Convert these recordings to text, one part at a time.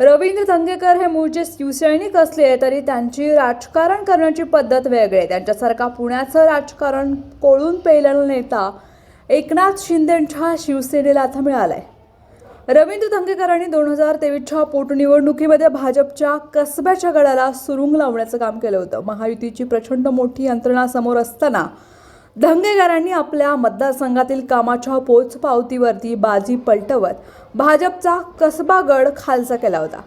रवींद्र धंगेकर हे मूळचे शिवसैनिक असले तरी त्यांची राजकारण करण्याची पद्धत वेगळी. आहे त्यांच्यासारखा पुण्याचं राजकारण कोळून पेलेला नेता एकनाथ शिंदेंच्या शिवसेनेला आता मिळालाय. रवींद्र धंगेकरांनी दोन हजार तेवीसच्या पोटनिवडणुकीमध्ये भाजपच्या कसब्याच्या गडाला सुरुंग लावण्याचं काम केलं होतं. महायुतीची प्रचंड मोठी यंत्रणा समोर असताना धंगेकरांनी आपल्या मतदारसंघातील कामाच्या पोचपावतीवरती बाजी पलटवत भाजपचा कसबा गड खालचा केला होता.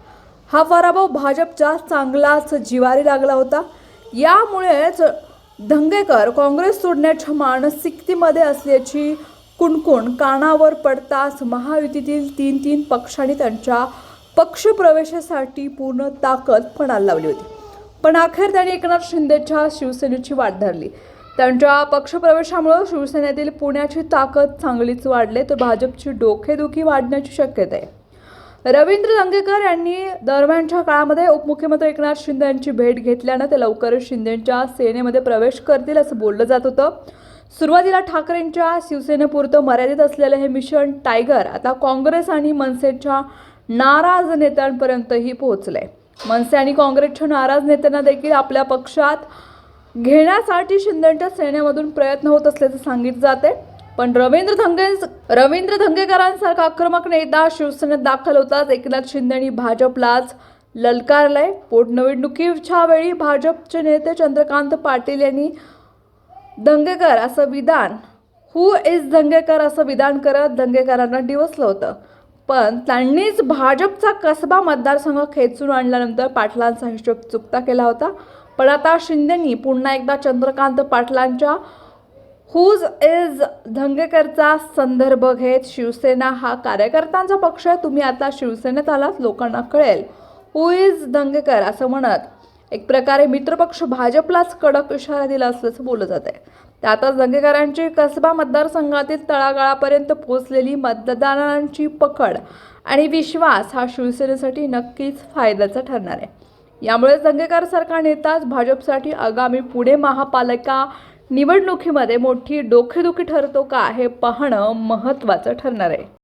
हा पराभव भाजपच्या चांगलाच जिवारी लागला होता. यामुळेच धंगेकर काँग्रेस सोडण्याच्या मानसिकतेमध्ये असल्याची कुणकुण कानावर पडताच महायुतीतील तीन तीन पक्षांनी त्यांच्या पक्षप्रवेशासाठी पूर्ण ताकद पणाला लावली होती. पण अखेर त्यांनी एकनाथ शिंदेच्या शिवसेनेची वाट धरली. त्यांच्या पक्षप्रवेशामुळे शिवसेनेतील पुण्याची ताकद चांगलीच वाढले तर भाजपची डोकेदुखी वाढण्याची शक्यता आहे. रवींद्र दंगेकर यांनी दरम्यानच्या काळामध्ये उपमुख्यमंत्री एकनाथ शिंदे यांची भेट घेतल्यानं ते लवकरच शिंदेंच्या सेनेमध्ये प्रवेश करतील असं बोललं जात होतं. सुरुवातीला ठाकरेंच्या शिवसेनेपुरतं मर्यादित असलेलं हे मिशन टायगर आता काँग्रेस आणि मनसेच्या नाराज नेत्यांपर्यंतही पोहोचलंय. मनसे आणि काँग्रेसच्या नाराज नेत्यांना देखील आपल्या पक्षात घेण्यासाठी शिंदेच्या सेनेमधून प्रयत्न होत असल्याचं सांगितलं जाते. पण रवींद्र धंगे रवींद्र धंगेकरांसारखा आक्रमक नेता शिवसेनेत दाखल होताच एकनाथ शिंदेनी भाजपलाच ललकारलंय. पोटनिवडणुकीच्या वेळी भाजपचे नेते चंद्रकांत पाटील यांनी दंगेकर असं विधान हु इज दंगेकर असं विधान करत दंगेकरांना डिवसलं होतं. पण त्यांनीच भाजपचा कसबा मतदारसंघ खेचून आणल्यानंतर पाटलांचा हिशोब चुकता केला होता. पण आता शिंदेनी पुन्हा एकदा चंद्रकांत पाटलांच्या हुज इज धंगेकरचा संदर्भ घेत शिवसेना हा कार्यकर्त्यांचा पक्ष आहे. तुम्ही आता शिवसेनेत आलात लोकांना कळेल. हु इज दंगेकर असं म्हणत एक प्रकारे मित्रपक्ष भाजपलाच कडक इशारा दिला असल्याचं बोललं जात आहे. त्यातच दंगेकरांची कसबा मतदारसंघातील तळागाळापर्यंत पोहोचलेली मतदारांची पकड आणि विश्वास हा शिवसेनेसाठी नक्कीच फायद्याचा ठरणार आहे. यामुळेच दंगेकरसारखा नेताच भाजपसाठी आगामी पुणे महापालिका निवडणुकीमध्ये मोठी डोकेदुखी ठरतो का हे पाहणं महत्त्वाचं ठरणार आहे.